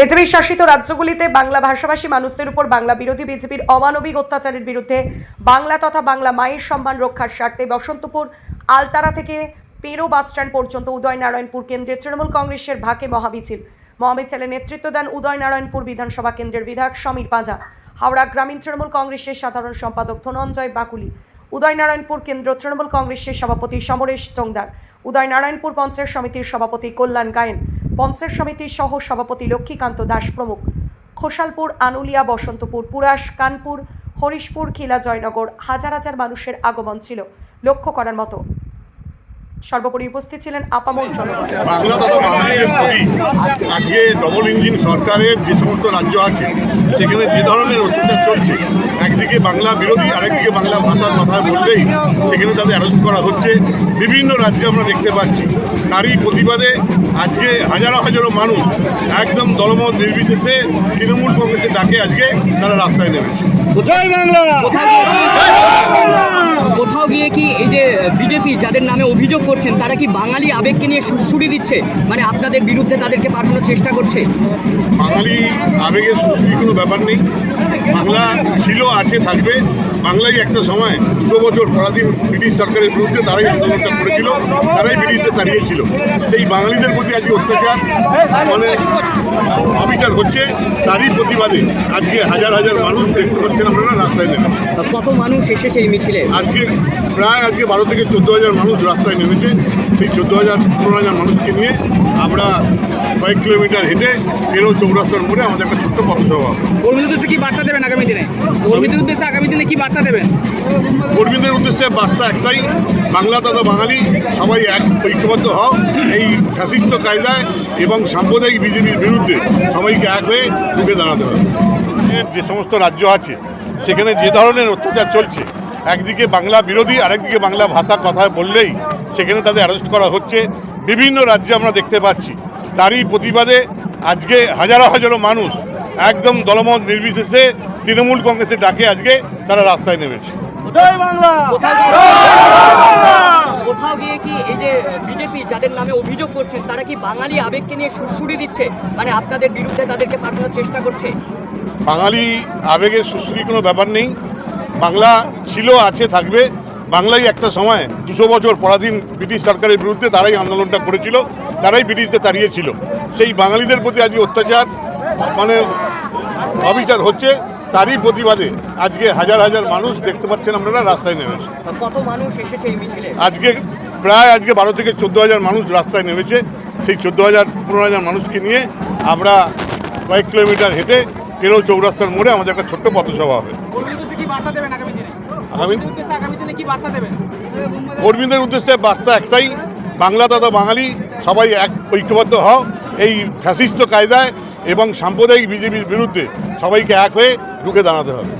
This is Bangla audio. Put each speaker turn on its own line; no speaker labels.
বিজেপি শাসিত রাজ্যগুলিতে বাংলা ভাষাভাষী মানুষদের উপর বাংলা বিরোধী বিজেপির অমানবিক অত্যাচারের বিরুদ্ধে বাংলা তথা বাংলা মায়ের সম্মান রক্ষার স্বার্থে বসন্তপুর, আলতারা থেকে পেরো বাসস্ট্যান্ড পর্যন্ত উদয়নারায়ণপুর কেন্দ্রে তৃণমূল কংগ্রেসের ভাকে মহামিছিল মহামিছিলের নেতৃত্ব দেন উদয়নারায়ণপুর বিধানসভা কেন্দ্রের বিধায়ক সমীর পাঁজা। হাওড়া গ্রামীণ তৃণমূল কংগ্রেসের সাধারণ সম্পাদক ধনঞ্জয় বাকুলি। উদয়নারায়ণপুর কেন্দ্র তৃণমূল কংগ্রেসের সভাপতি সমরেশ চংদার। উদয়নারায়ণপুর পঞ্চায়েত সমিতির সভাপতি কল্যাণ গায়েন। পঞ্চায়েত সমিতির সহ সভাপতি লক্ষ্মীকান্ত দাস প্রমুখ। খোসালপুর আনুলিয়া, বসন্তপুর, পুরাস, কানপুর, হরিশপুর, খিলা জয়নগর হাজার হাজার মানুষের আগমন ছিল লক্ষ্য করার মতো। সর্বোপরি উপস্থিত ছিলেন আপামর জনগণ।
আজকে ডবল ইঞ্জিন সরকারের যে সমস্ত রাজ্য আছে সেখানে যে ধরনের অত্যাচার চলছে একদিকে বাংলা বিরোধী আরেকদিকে বাংলা ভাষার কথা বললেই সেখানে তাদের অ্যারেস্ট করা হচ্ছে। বিভিন্ন রাজ্যে আমরা দেখতে পাচ্ছি। তারই প্রতিবাদে আজকে হাজারো হাজারো মানুষ একদম দলমত নির্বিশেষে তৃণমূল কংগ্রেসের ডাকে আজকে তারা রাস্তায় নেমেছে।
জয় বাংলা!
কি এই যে বিজেপি যাদের নামে অভিযোগ করছেন, তারা কি বাঙালি আবেগকে নিয়ে সুড়সুড়ি দিচ্ছে? মানে আপনাদের বিরুদ্ধে তাদেরকে পাঠানোর চেষ্টা করছে?
বাঙালি আবেগের সুড়সুড়ি কোনো ব্যাপার নেই। বাংলা ছিল আছে থাকবে। বাংলাই একটা সময় দুশো বছর পরাধীন ব্রিটিশ সরকারের বিরুদ্ধে তারাই আন্দোলনটা করেছিল তারাই ব্রিটিশদের তাড়িয়েছিল। সেই বাঙালিদের প্রতি আজকে অত্যাচার মানে অবিচার হচ্ছে তারই প্রতিবাদে আজকে হাজার হাজার মানুষ দেখতে পাচ্ছেন আপনারা রাস্তায় নেমে।
কত মানুষ এসেছে এই মিছিলে?
আজকে প্রায় আজকে বারো থেকে চোদ্দ হাজার মানুষ রাস্তায় নেমেছে সেই চোদ্দ হাজার পনেরো হাজার মানুষকে নিয়ে আমরা কয়েক কিলোমিটার হেঁটে পেরো চৌরাস্তার মোড়ে আমাদের একটা ছোট্ট পথসভা
কর্মীদের উদ্দেশ্যে কি বার্তা দেবেন আগামী দিনে? কর্মীদের উদ্দেশ্যে আগামী দিনে কি বার্তা দেবেন?
কর্মীদের উদ্দেশ্যে বার্তা একটাই বাংলা তথা বাঙালি সবাই এক ঐক্যবদ্ধ হও। এই ফ্যাসিস্ট কায়দায় এবং সাম্প্রদায়িক বিজেপির বিরুদ্ধে সবাইকে এক হয়ে রুখে দাঁড়াতে হবে। যে সমস্ত রাজ্য আছে সেখানে যে ধরনের অত্যাচার চলছে একদিকে বাংলা বিরোধী আরেকদিকে বাংলা ভাষা কথা বললেই সেখানে তাদের অ্যারেস্ট করা হচ্ছে। বিভিন্ন রাজ্যে আমরা দেখতে পাচ্ছি। তারই প্রতিবাদে আজকে হাজারো হাজারো মানুষ একদম দলমত নির্বিশেষে তৃণমূল কংগ্রেসের ডাকে আজকে তারা রাস্তায় নেমেছে।
কোথাও গিয়ে কি এই যে বিজেপি যাদের নামে অভিযোগ করছেন তারা কি বাঙালি আবেগকে নিয়ে সুড়সুড়ি দিচ্ছে? মানে আপনাদের বিরুদ্ধে তাদেরকে পাঠানোর চেষ্টা করছে।
বাঙালি আবেগের সুশ্রী কোনো ব্যাপার নেই। বাংলা ছিল আছে থাকবে। বাংলাই একটা সময় দুশো বছর পরাধীন ব্রিটিশ সরকারের বিরুদ্ধে তারাই আন্দোলনটা করেছিল তারাই ব্রিটিশদের তাড়িয়েছিল। সেই বাঙালিদের প্রতি আজকে অত্যাচার মানে অবিচার হচ্ছে তারই প্রতিবাদে আজকে হাজার হাজার মানুষ দেখতে পাচ্ছেন আপনারা রাস্তায় নেমেছে
কত মানুষ এসেছে এই মিছিলে?
আজকে প্রায় আজকে বারো থেকে চোদ্দ হাজার মানুষ রাস্তায় নেমেছে। সেই চোদ্দ হাজার পনেরো হাজার মানুষকে নিয়ে আমরা কয়েক কিলোমিটার হেঁটে পেরো চৌরাস্তার মোড়ে আমাদের একটা ছোট্ট পথসভা হবে।
কর্মীদের উদ্দেশ্যে বার্তা
একটাই, বাংলা তথা বাঙালি সবাই এক ঐক্যবদ্ধ হও, এই ফ্যাসিস্ট কায়দায় এবং সাম্প্রদায়িক বিজেপির বিরুদ্ধে সবাইকে এক হয়ে ঢুকে দাঁড়াতে হবে।